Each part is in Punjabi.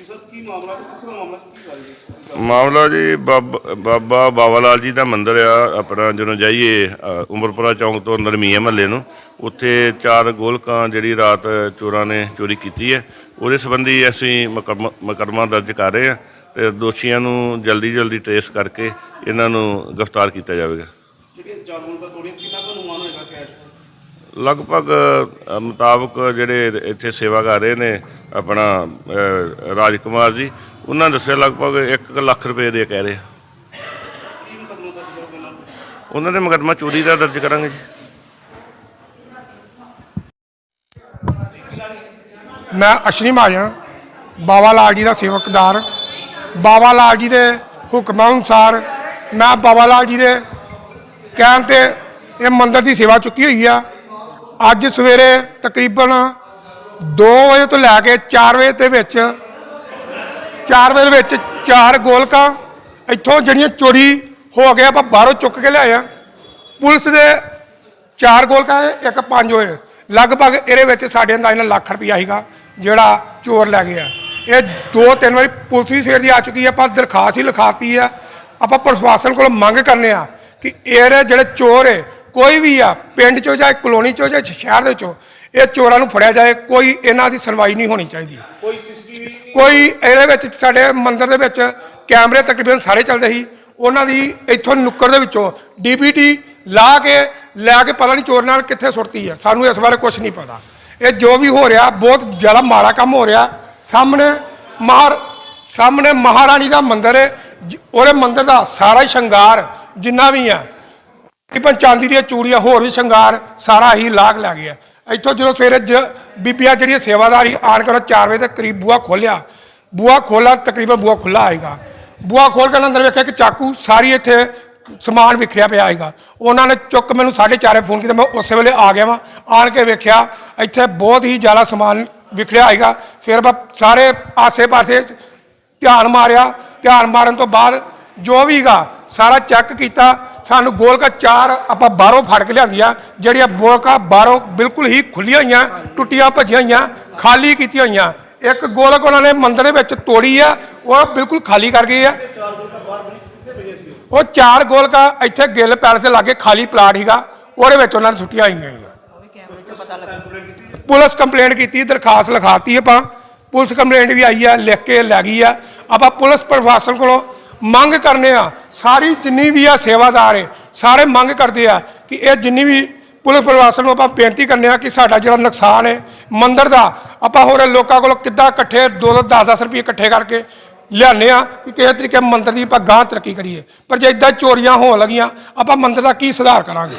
ਕੀ ਸਰ ਕੀ ਮਾਮਲਾ ਤੇ ਕਿੱਥੇ ਦਾ ਮਾਮਲਾ ਕੀ ਗੱਲ ਜੀ? ਮਾਮਲਾ ਜੀ ਬਾਬ- ਬਾਬਾ ਬਾਬਾ ਲਾਲ ਜੀ ਦਾ ਮੰਦਿਰ ਆ ਆਪਣਾ ਜਦੋਂ ਜਾਈਏ ਅ, ਉਮਰਪੁਰਾ ਚੌਂਕ ਤੋਂ ਨਰਮੀਆਂ ਮਹੱਲੇ ਨੂੰ ਉੱਥੇ ਚਾਰ ਗੋਲਕਾਂ ਜਿਹੜੀ ਰਾਤ ਚੋਰਾਂ ਨੇ ਚੋਰੀ ਕੀਤੀ ਹੈ। ਉਹਦੇ ਸੰਬੰਧੀ ਅਸੀਂ ਮੁਕੱਦਮਾ ਮੁਕੱਦਮਾ ਦਰਜ ਕਰ ਰਹੇ ਹਾਂ ਤੇ ਦੋਸ਼ੀਆਂ ਨੂੰ ਜਲਦੀ ਜਲਦੀ ਟ੍ਰੇਸ ਕਰਕੇ ਇਹਨਾਂ ਨੂੰ ਗ੍ਰਿਫਤਾਰ ਕੀਤਾ ਜਾਵੇਗਾ। ਜਿਹੜੀਆਂ ਜਾਗਰੂਕ ਦਾ ਤੋੜੀਆਂ ਕਿੰਨਾ ਕੁ ਹੋਏਗਾ ਕੈਸ਼ ਲਗਭਗ ਮੁਤਾਬਕ ਜਿਹੜੇ ਇੱਥੇ ਸੇਵਾ ਕਰ ਰਹੇ ਨੇ ਆਪਣਾ ਅ, ਰਾਜ ਕੁਮਾਰ ਜੀ ਉਹਨਾਂ ਦੱਸਿਆ ਲਗਭਗ 1 ਲੱਖ ਰੁਪਏ ਦੇ ਕਹਿ ਰਹੇ ਉਹਨਾਂ ਦੇ ਮੁਕੱਦਮਾ ਚੋਰੀ ਦਾ ਦਰਜ ਕਰਾਂਗੇ ਜੀ। ਮੈਂ ਅਸ਼ਨੀ ਮਹਾਜਨ ਬਾਬਾ ਲਾਲ ਜੀ ਦਾ ਸੇਵਕਦਾਰ। ਬਾਬਾ ਲਾਲ ਜੀ ਦੇ ਹੁਕਮਾਂ ਅਨੁਸਾਰ ਮੈਂ ਬਾਬਾ ਲਾਲ ਜੀ ਦੇ ਕਹਿਣ ਤੇ ਇਹ ਮੰਦਿਰ ਦੀ ਸੇਵਾ ਚੁੱਕੀ ਹੋਈ ਆ। ਅੱਜ ਸਵੇਰੇ ਤਕਰੀਬਨ 2 ਵਜੇ ਤੋਂ ਲੈ ਕੇ 4 ਵਜੇ ਦੇ ਵਿੱਚ 4 ਵਜੇ ਦੇ ਵਿੱਚ ਚਾਰ ਗੋਲਕਾਂ, ਇੱਥੋਂ ਜਿਹੜੀਆਂ ਚੋਰੀ ਹੋ ਗਏ ਆਪਾਂ ਬਾਹਰੋਂ ਚੁੱਕ ਕੇ ਲਿਆਏ ਆ। ਪੁਲਿਸ ਦੇ ਚਾਰ ਗੋਲਕਾਂ ਇੱਕ ਪੰਜ ਹੋਏ। ਲਗਭਗ ਇਹਦੇ ਵਿੱਚ ਸਾਡੇ ਅੰਦਾਜ਼ ਨਾਲ ਲੱਖ ਰੁਪਈਆ ਸੀਗਾ, ਜਿਹੜਾ ਚੋਰ ਲੈ ਗਿਆ। ਇਹ ਦੋ ਤਿੰਨ ਵਾਰੀ ਪੁਲਿਸ ਵੀ ਸਵੇਰ ਦੀ ਆ ਚੁੱਕੀ ਹੈ ਆਪਾਂ ਦਰਖਾਸਤ ਹੀ ਲਿਖਾਤੀ ਆ। ਆਪਾਂ ਪ੍ਰਸ਼ਾਸਨ ਕੋਲ ਮੰਗ ਕਰਨੇ ਆ ਕਿ ਇਹ ਜਿਹੜੇ ਚੋਰ ਹੈ ਕੋਈ ਵੀ ਆ ਪਿੰਡ ਚੋਂ ਜਾਂ ਕਲੋਨੀ ਚੋਂ ਜਾਂ ਸ਼ਹਿਰ ਦੇ ਚੋਂ ਇਹ ਚੋਰਾਂ ਨੂੰ ਫੜਿਆ ਜਾਏ ਕੋਈ ਇਹਨਾਂ ਦੀ ਸੁਣਵਾਈ ਨਹੀਂ ਹੋਣੀ ਚਾਹੀਦੀ। ਕੋਈ ਸੀਸੀਟੀਵੀ ਕੋਈ ਇਹਦੇ ਵਿੱਚ ਸਾਡੇ ਮੰਦਿਰ ਦੇ ਵਿੱਚ ਕੈਮਰੇ ਤਕਰੀਬਨ ਸਾਰੇ ਚੱਲਦੇ ਸੀ ਉਹਨਾਂ ਦੀ ਇੱਥੋਂ ਨੁੱਕਰ ਦੇ ਵਿੱਚੋਂ ਡੀਪੀਟੀ ਲਾ ਕੇ ਲੈ ਕੇ ਪਤਾ ਨਹੀਂ ਚੋਰ ਨਾਲ ਕਿੱਥੇ ਸੁੱਟਤੀ ਹੈ ਸਾਨੂੰ ਇਸ ਬਾਰੇ ਕੁਝ ਨਹੀਂ ਪਤਾ। ਇਹ ਜੋ ਵੀ ਹੋ ਰਿਹਾ ਬਹੁਤ ਜ਼ਿਆਦਾ ਮਾੜਾ ਕੰਮ ਹੋ ਰਿਹਾ। ਸਾਹਮਣੇ ਮਹਾਰ ਸਾਹਮਣੇ ਮਹਾਰਾਣੀ ਦਾ ਮੰਦਿਰ ਹੈ ਜ- ਉਹਦੇ ਮੰਦਿਰ ਦਾ ਸਾਰਾ ਹੀ ਸ਼ਿੰਗਾਰ ਜਿੰਨਾ ਵੀ ਆ ਤਕਰੀਬਨ ਚਾਂਦੀ ਦੀਆਂ ਚੂੜੀਆਂ ਹੋਰ ਵੀ ਸ਼ਿੰਗਾਰ ਸਾਰਾ ਹੀ ਲਾਗ ਲੈ ਗਿਆ। ਇੱਥੋਂ ਜਦੋਂ ਸਵੇਰੇ ਜ- ਬੀਬੀਆਂ ਜਿਹੜੀਆਂ ਸੇਵਾਦਾਰੀ ਆਣ ਕੇ 4 ਵਜੇ ਦੇ ਕਰੀਬ ਬੂਆ ਖੋਲਿਆ ਬੂਆ ਖੋਲਾ ਤਕਰੀਬਨ ਬੂਆ ਖੁੱਲਾ ਆਏਗਾ। ਬੂਆ ਖੋਲ ਕੇ ਅੰਦਰ ਵੇਖਿਆ ਕਿ ਚਾਕੂ ਸਾਰੀ ਇੱਥੇ ਸਮਾਨ ਵਿਖਰਿਆ ਪਿਆ ਆਏਗਾ। ਉਹਨਾਂ ਨੇ ਚੁੱਕ ਮੈਨੂੰ 4:30 ਫੋਨ ਕੀਤਾ, ਮੈਂ ਉਸੇ ਵੇਲੇ ਆ ਗਿਆ ਵਾਂ। ਆਣ ਕੇ ਵੇਖਿਆ, ਇੱਥੇ ਬਹੁਤ ਹੀ ਜ਼ਿਆਦਾ ਸਮਾਨ ਵਿਖਰਿਆ ਆਏਗਾ। ਫਿਰ ਮੈਂ ਸਾਰੇ ਆਸੇ-ਪਾਸੇ ਧਿਆਨ ਮਾਰਿਆ। ਧਿਆਨ ਮਾਰਨ ਤੋਂ ਬਾਅਦ ਜੋ ਵੀਗਾ ਸਾਰਾ ਚੈੱਕ ਕੀਤਾ। ਸਾਨੂੰ ਗੋਲਕਾ ਚਾਰ ਆਪਾਂ ਬਾਹਰੋਂ ਫੜ ਕੇ ਲਿਆਂਦੀਆਂ, ਜਿਹੜੀਆਂ ਗੋਲਕਾ ਬਾਹਰੋਂ ਬਿਲਕੁਲ ਹੀ ਖੁੱਲੀਆਂ ਹੋਈਆਂ, ਟੁੱਟੀਆਂ ਭੱਜੀਆਂ ਹੋਈਆਂ, ਖਾਲੀ ਕੀਤੀਆਂ ਹੋਈਆਂ। ਇੱਕ ਗੋਲਕ ਉਹਨਾਂ ਨੇ ਮੰਦਰ ਦੇ ਵਿੱਚ ਤੋੜੀ ਆ, ਉਹ ਬਿਲਕੁਲ ਖਾਲੀ ਕਰ ਗਈ ਆ। ਉਹ ਚਾਰ ਗੋਲਕਾ ਇੱਥੇ ਗਿੱਲ ਪੈਲਸ ਦੇ ਲਾਗੇ ਖਾਲੀ ਪਲਾਟ ਹੀਗਾ ਉਹਦੇ ਵਿੱਚ ਉਹਨਾਂ ਨੇ ਸੁੱਟੀਆਂ ਹੋਈਆਂ ਸੀਗੀਆਂ ਪੁਲਿਸ ਕੰਪਲੇਂਟ ਕੀਤੀ, ਦਰਖਾਸਤ ਲਿਖਾਤੀ ਆਪਾਂ। ਪੁਲਿਸ ਕੰਪਲੇਂਟ ਵੀ ਆਈ ਆ, ਲਿਖ ਕੇ ਲੈ ਗਈ ਆ। ਆਪਾਂ ਪੁਲਿਸ ਪ੍ਰਸ਼ਾਸਨ ਕੋਲੋਂ ਮੰਗ ਕਰਨੇ ਆ। ਸਾਰੀ ਜਿੰਨੀ ਵੀ ਆ ਸੇਵਾਦਾਰ ਹੈ ਸਾਰੇ ਮੰਗ ਕਰਦੇ ਆ ਕਿ ਇਹ ਜਿੰਨੀ ਵੀ ਪੁਲਿਸ ਪ੍ਰਸ਼ਾਸਨ ਨੂੰ ਆਪਾਂ ਬੇਨਤੀ ਕਰਨੇ ਆ ਕਿ ਸਾਡਾ ਜਿਹੜਾ ਨੁਕਸਾਨ ਹੈ ਮੰਦਰ ਦਾ, ਆਪਾਂ ਹੋਰ ਲੋਕਾਂ ਕੋਲੋਂ ਕਿੱਦਾਂ ਇਕੱਠੇ 2-2 10-10 ਰੁਪਏ ਇਕੱਠੇ ਕਰਕੇ ਲਿਆਨੇ ਆ ਕਿ ਕਿਸੇ ਤਰੀਕੇ ਮੰਦਰ ਦੀ ਆਪਾਂ ਗਾਂ ਤਰੱਕੀ ਕਰੀਏ। ਪਰ ਜੇ ਇਦਾਂ ਚੋਰੀਆਂ ਹੋਣ ਲੱਗੀਆਂ, ਆਪਾਂ ਮੰਦਰ ਦਾ ਕੀ ਸੁਧਾਰ ਕਰਾਂਗੇ?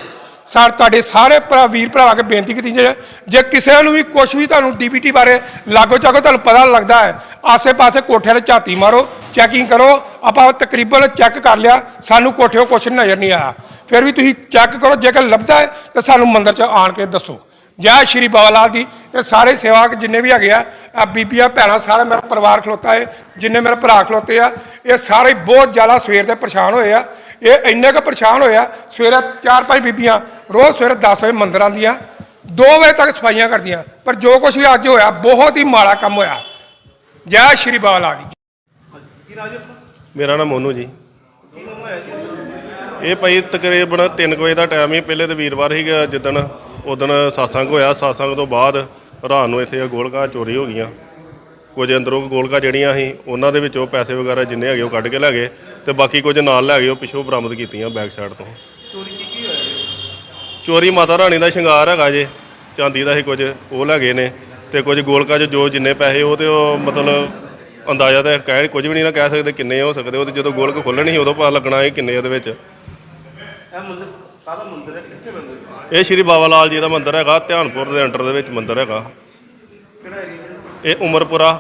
ਸਰ ਤੁਹਾਡੇ ਸਾਰੇ ਭਰਾ ਵੀਰ ਭਰਾ ਕੇ ਬੇਨਤੀ ਕੀਤੀ ਜੇ ਜੇ ਕਿਸੇ ਨੂੰ ਵੀ ਕੁਝ ਵੀ ਤੁਹਾਨੂੰ ਡੀਪੀਟੀ ਬਾਰੇ ਲਾਗੋ ਚਾਗੋ ਤੁਹਾਨੂੰ ਪਤਾ ਲੱਗਦਾ ਹੈ, ਆਸੇ-ਪਾਸੇ ਕੋਠਿਆਂ 'ਤੇ ਝਾਤੀ ਮਾਰੋ ਚੈਕਿੰਗ ਕਰੋ, ਆਪਾਂ ਤਕਰੀਬਨ ਚੈੱਕ ਕਰ ਲਿਆ, ਸਾਨੂੰ ਕੋਠਿਓ ਕੁਛ ਨਜ਼ਰ ਨਹੀਂ ਆਇਆ। ਫਿਰ ਵੀ ਤੁਸੀਂ ਚੈੱਕ ਕਰੋ, ਜੇਕਰ ਲੱਭਦਾ ਹੈ, ਤਾਂ ਸਾਨੂੰ ਮੰਦਰ 'ਚ ਆਣ ਕੇ ਦੱਸੋ। ਜੈ ਸ਼੍ਰੀ ਬਾਬਾ ਲਾਲ ਦੀ ਇਹ ਸਾਰੇ ਸੇਵਾਕ ਜਿੰਨੇ ਵੀ ਹੈਗੇ ਆ ਆ ਬੀਬੀਆਂ, ਭੈਣਾਂ, ਸਾਰਾ ਮੇਰਾ ਪਰਿਵਾਰ ਖਲੋਤਾ ਹੈ, ਜਿੰਨੇ ਮੇਰੇ ਭਰਾ ਖਲੋਤੇ ਆ, ਇਹ ਸਾਰੇ ਬਹੁਤ ਜ਼ਿਆਦਾ ਸਵੇਰ ਦੇ ਪਰੇਸ਼ਾਨ ਹੋਏ ਆ। ਇਹ ਇੰਨੇ ਕੁ ਪਰੇਸ਼ਾਨ ਹੋਏ ਆ ਸਵੇਰੇ ਚਾਰ ਪੰਜ ਬੀਬੀਆਂ ਰੋਜ਼ ਸਵੇਰੇ 10 ਵਜੇ ਮੰਦਿਰ ਆਉਂਦੀਆਂ 2 ਵਜੇ ਤੱਕ ਸਫਾਈਆਂ ਕਰਦੀਆਂ ਪਰ ਜੋ ਕੁਝ ਵੀ ਅੱਜ ਹੋਇਆ ਬਹੁਤ ਹੀ ਮਾੜਾ ਕੰਮ ਹੋਇਆ। ਜੈ ਸ਼੍ਰੀ ਰਾਜ ਆਪਣਾ? ਮੇਰਾ ਨਾਮ ਮੋਨੂ ਜੀ। ਹੋਇਆ ਜੀ ਇਹ ਭਾਈ ਤਕਰੀਬਨ 3 ਵਜੇ ਦਾ ਟਾਈਮ ਹੀ ਪਹਿਲੇ ਤੇ ਵੀਰਵਾਰ ਸੀਗਾ ਜਿੱਦਣ ਉਦਣ satsang ਹੋਇਆ। satsang ਤੋਂ ਬਾਅਦ ਰਾਤ ਨੂੰ ਇੱਥੇ ਗੋਲਕਾਂ ਚੋਰੀ ਹੋ ਗਈਆਂ। ਕੁਝ ਅੰਦਰੋਂ ਗੋਲਕਾਂ ਜਿਹੜੀਆਂ ਸੀ ਉਹਨਾਂ ਦੇ ਵਿੱਚੋਂ ਪੈਸੇ ਵਗੈਰਾ ਜਿੰਨੇ ਹੈਗੇ ਉਹ ਕੱਢ ਕੇ ਲੈ ਗਏ। ਤੇ ਬਾਕੀ ਕੁਝ ਨਾਲ ਲੈ ਗਏ ਉਹ ਪਿੱਛੋਂ ਬਰਾਮਦ ਕੀਤੀਆਂ ਬੈਕ ਸਾਈਡ ਤੋਂ। ਚੋਰੀ ਕੀ ਕੀ ਹੋਇਆ? ਚੋਰੀ ਮਾਤਾ ਰਾਣੀ ਦਾ ਸ਼ਿੰਗਾਰ ਹੈਗਾ ਜੇ ਚਾਂਦੀ ਦਾ ਸੀ ਕੁਝ ਉਹ ਲੈ ਗਏ ਨੇ। ਤੇ ਕੁਝ ਗੋਲਕਾਂ 'ਚ ਜੋ ਜਿੰਨੇ ਪੈਸੇ ਉਹ ਤੇ ਉਹ ਮਤਲਬ ਅੰਦਾਜ਼ਾ ਤਾਂ ਕਹਿ ਕੁਝ ਵੀ ਨਹੀਂ ਨਾ ਕਹਿ ਸਕਦੇ ਕਿੰਨੇ ਹੋ ਸਕਦੇ ਉਹ ਤੇ ਜਦੋਂ ਗੋਲਕ ਖੋਲਣੀ ਸੀ ਉਦੋਂ ਪਤਾ ਲੱਗਣਾ ਇਹ ਕਿੰਨੇ ਉਹਦੇ ਵਿੱਚ। ਇਹ ਮੰਦਿਰ ਕਾਹਦਾ ਮੰਦਿਰ ਹੈ ਕਿੱਥੇ ਮੰਦਿਰ ਇਹ ਸ਼੍ਰੀ ਬਾਬਾ ਲਾਲ ਜੀ ਦਾ ਮੰਦਿਰ ਹੈਗਾ ਧਿਆਨਪੁਰ ਦੇ ਅੰਡਰ ਦੇ ਵਿੱਚ ਮੰਦਿਰ ਹੈਗਾ। ਕਿਹੜਾ ਏਰੀਆ ਇਹ ਉਮਰਪੁਰਾ।